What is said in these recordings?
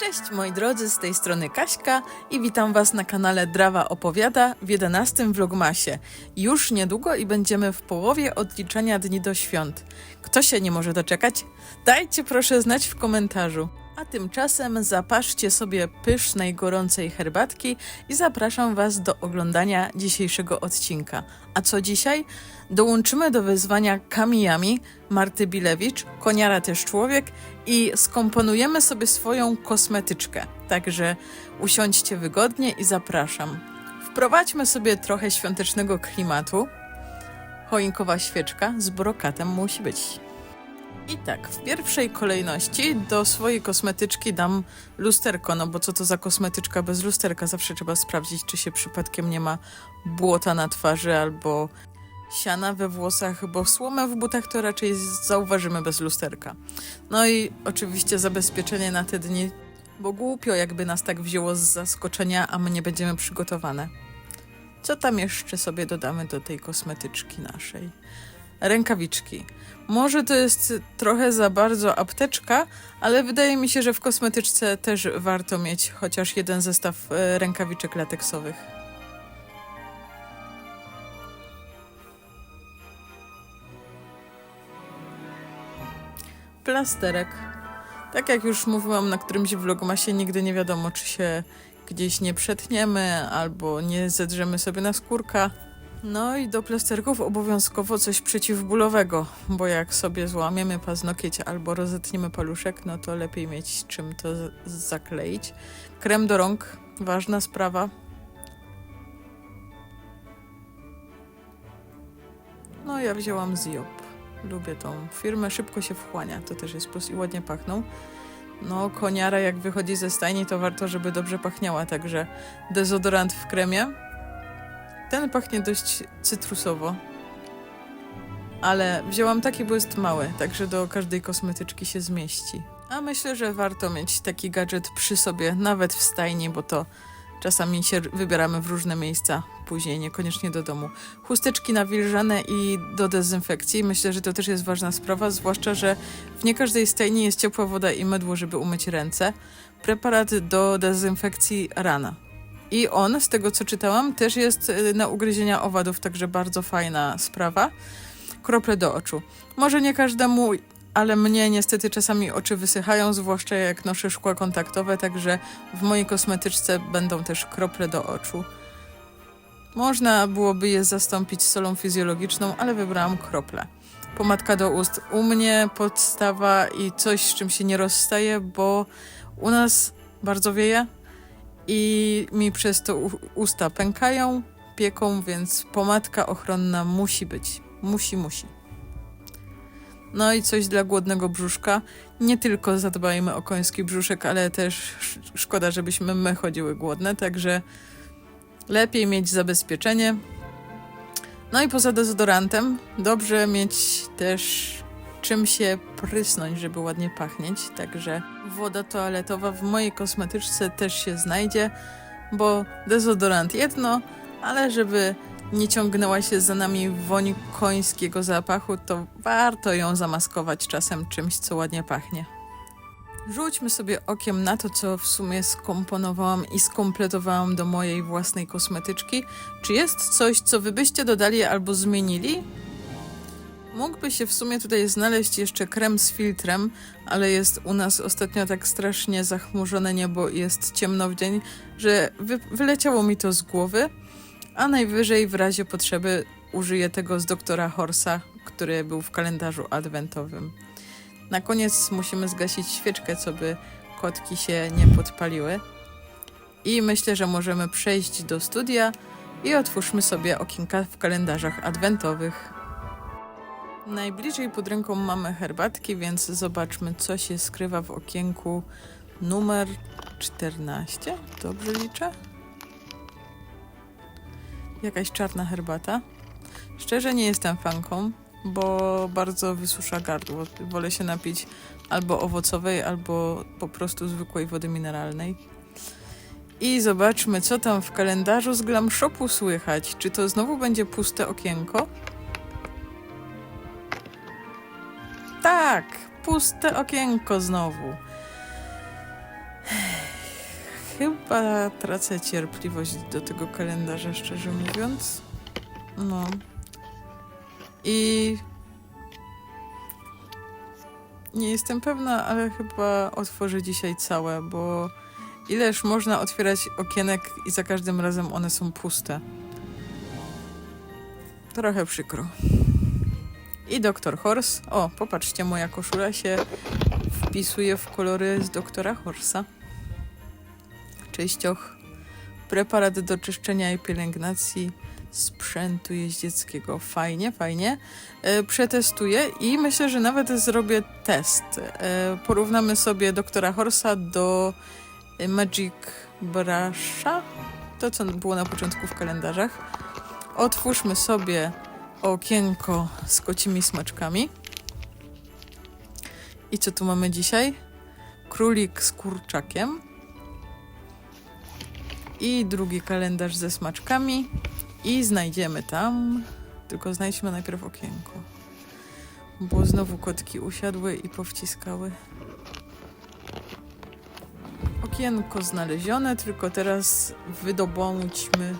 Cześć moi drodzy, z tej strony Kaśka i witam Was na kanale Drawa Opowiada w 11 vlogmasie. Już niedługo i będziemy w połowie odliczania dni do świąt. Kto się nie może doczekać? Dajcie proszę znać w komentarzu. A tymczasem zapaszcie sobie pysznej, gorącej herbatki i zapraszam Was do oglądania dzisiejszego odcinka. A co dzisiaj? Dołączymy do wyzwania Kamijami Marty Bilewicz, koniara też człowiek i skomponujemy sobie swoją kosmetyczkę. Także usiądźcie wygodnie i zapraszam. Wprowadźmy sobie trochę świątecznego klimatu. Choinkowa świeczka z brokatem musi być. I tak, w pierwszej kolejności do swojej kosmetyczki dam lusterko, no bo co to za kosmetyczka bez lusterka? Zawsze trzeba sprawdzić, czy się przypadkiem nie ma błota na twarzy albo siana we włosach, bo słomę w butach to raczej zauważymy bez lusterka. No i oczywiście zabezpieczenie na te dni, bo głupio jakby nas tak wzięło z zaskoczenia, a my nie będziemy przygotowane. Co tam jeszcze sobie dodamy do tej kosmetyczki naszej? Rękawiczki. Może to jest trochę za bardzo apteczka, ale wydaje mi się, że w kosmetyczce też warto mieć chociaż jeden zestaw e, rękawiczek lateksowych. Plasterek. Tak jak już mówiłam na którymś vlogmasie, nigdy nie wiadomo, czy się gdzieś nie przetniemy albo nie zedrzemy sobie na skórka. No i do plasterków obowiązkowo coś przeciwbólowego, bo jak sobie złamiemy paznokieć albo rozetniemy paluszek, no to lepiej mieć czym to zakleić. Krem do rąk, ważna sprawa. No ja wzięłam Ziop. Lubię tą firmę, szybko się wchłania, to też jest plus i ładnie pachną. No, koniara jak wychodzi ze stajni, to warto, żeby dobrze pachniała, także dezodorant w kremie. Ten pachnie dość cytrusowo, ale wzięłam taki, bo jest mały, także do każdej kosmetyczki się zmieści. A myślę, że warto mieć taki gadżet przy sobie, nawet w stajni, bo to czasami się wybieramy w różne miejsca, później niekoniecznie do domu. Chusteczki nawilżane i do dezynfekcji. Myślę, że to też jest ważna sprawa, zwłaszcza, że w nie każdej stajni jest ciepła woda i mydło, żeby umyć ręce. Preparat do dezynfekcji rana. I on, z tego co czytałam, też jest y, na ugryzienia owadów, także bardzo fajna sprawa. Krople do oczu. Może nie każdemu, ale mnie niestety czasami oczy wysychają, zwłaszcza jak noszę szkła kontaktowe, także w mojej kosmetyczce będą też krople do oczu. Można byłoby je zastąpić solą fizjologiczną, ale wybrałam krople. Pomadka do ust. U mnie podstawa i coś, z czym się nie rozstaje, bo u nas bardzo wieje i mi przez to usta pękają, pieką, więc pomadka ochronna musi być. Musi, musi. No i coś dla głodnego brzuszka. Nie tylko zadbajmy o koński brzuszek, ale też sz- szkoda, żebyśmy my chodziły głodne, także lepiej mieć zabezpieczenie. No i poza dezodorantem dobrze mieć też czym się prysnąć, żeby ładnie pachnieć. Także woda toaletowa w mojej kosmetyczce też się znajdzie, bo dezodorant jedno, ale żeby nie ciągnęła się za nami woń końskiego zapachu, to warto ją zamaskować czasem czymś, co ładnie pachnie. Rzućmy sobie okiem na to, co w sumie skomponowałam i skompletowałam do mojej własnej kosmetyczki. Czy jest coś, co wy byście dodali albo zmienili? Mógłby się w sumie tutaj znaleźć jeszcze krem z filtrem, ale jest u nas ostatnio tak strasznie zachmurzone niebo i jest ciemno w dzień, że wy wyleciało mi to z głowy, a najwyżej w razie potrzeby użyję tego z doktora Horsa, który był w kalendarzu adwentowym. Na koniec musimy zgasić świeczkę, co by kotki się nie podpaliły. I myślę, że możemy przejść do studia i otwórzmy sobie okienka w kalendarzach adwentowych. Najbliżej pod ręką mamy herbatki, więc zobaczmy, co się skrywa w okienku numer 14. Dobrze liczę? Jakaś czarna herbata. Szczerze nie jestem fanką, bo bardzo wysusza gardło. Wolę się napić albo owocowej, albo po prostu zwykłej wody mineralnej. I zobaczmy, co tam w kalendarzu z Glam Shopu słychać. Czy to znowu będzie puste okienko? Tak, puste okienko znowu. chyba tracę cierpliwość do tego kalendarza, szczerze mówiąc. No. I nie jestem pewna, ale chyba otworzę dzisiaj całe, bo ileż można otwierać okienek i za każdym razem one są puste. Trochę przykro. I doktor Horse. O, popatrzcie, moja koszula się wpisuje w kolory z doktora Horsa. Czyścioch. Preparat do czyszczenia i pielęgnacji sprzętu jeździeckiego. Fajnie, fajnie. E, przetestuję i myślę, że nawet zrobię test. E, porównamy sobie doktora Horsa do Magic Brusha. To, co było na początku w kalendarzach. Otwórzmy sobie okienko z kocimi smaczkami. I co tu mamy dzisiaj? Królik z kurczakiem. I drugi kalendarz ze smaczkami. I znajdziemy tam. Tylko znajdźmy najpierw okienko. Bo znowu kotki usiadły i powciskały. Okienko znalezione, tylko teraz wydobądźmy.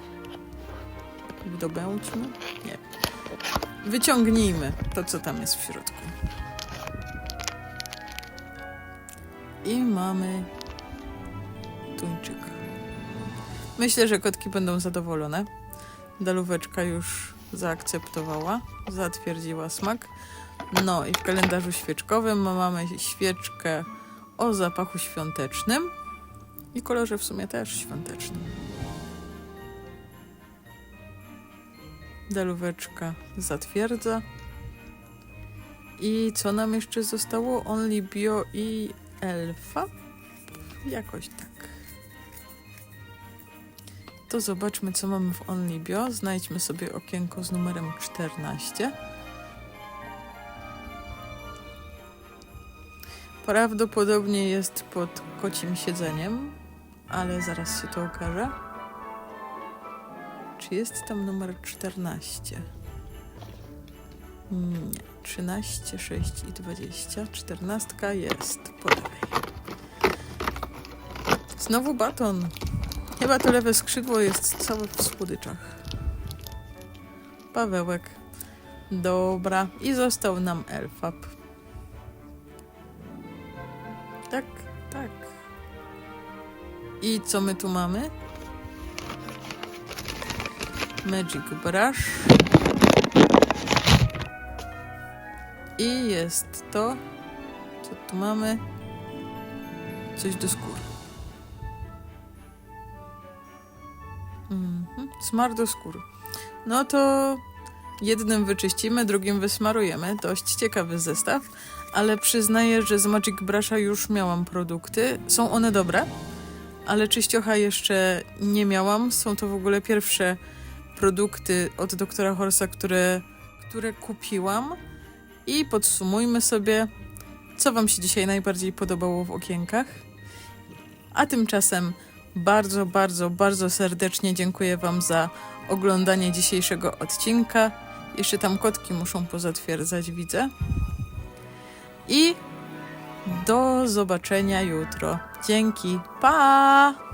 Wydobądźmy? Nie. Wyciągnijmy to, co tam jest w środku. I mamy tuńczyk. Myślę, że kotki będą zadowolone. Dalóweczka już zaakceptowała, zatwierdziła smak. No i w kalendarzu świeczkowym mamy świeczkę o zapachu świątecznym i kolorze w sumie też świątecznym. Dalóweczka zatwierdza. I co nam jeszcze zostało? Only Bio i Elfa? Jakoś tak. To zobaczmy, co mamy w Only Bio. Znajdźmy sobie okienko z numerem 14. Prawdopodobnie jest pod kocim siedzeniem, ale zaraz się to okaże. Czy jest tam numer 14? Nie. 13, 6 i 20. 14 jest po lewej. Znowu baton. Chyba to lewe skrzydło jest całe w słodyczach. Pawełek. Dobra. I został nam Elfab. Tak, tak. I co my tu mamy? Magic Brush. I jest to. Co tu mamy? Coś do skóry. Mhm. Smar do skóry. No to jednym wyczyścimy, drugim wysmarujemy. Dość ciekawy zestaw, ale przyznaję, że z Magic Brusha już miałam produkty. Są one dobre, ale czyściocha jeszcze nie miałam. Są to w ogóle pierwsze produkty od doktora Horsa, które, które kupiłam. I podsumujmy sobie, co Wam się dzisiaj najbardziej podobało w okienkach. A tymczasem bardzo, bardzo, bardzo serdecznie dziękuję Wam za oglądanie dzisiejszego odcinka. Jeszcze tam kotki muszą pozatwierdzać, widzę. I do zobaczenia jutro. Dzięki. Pa!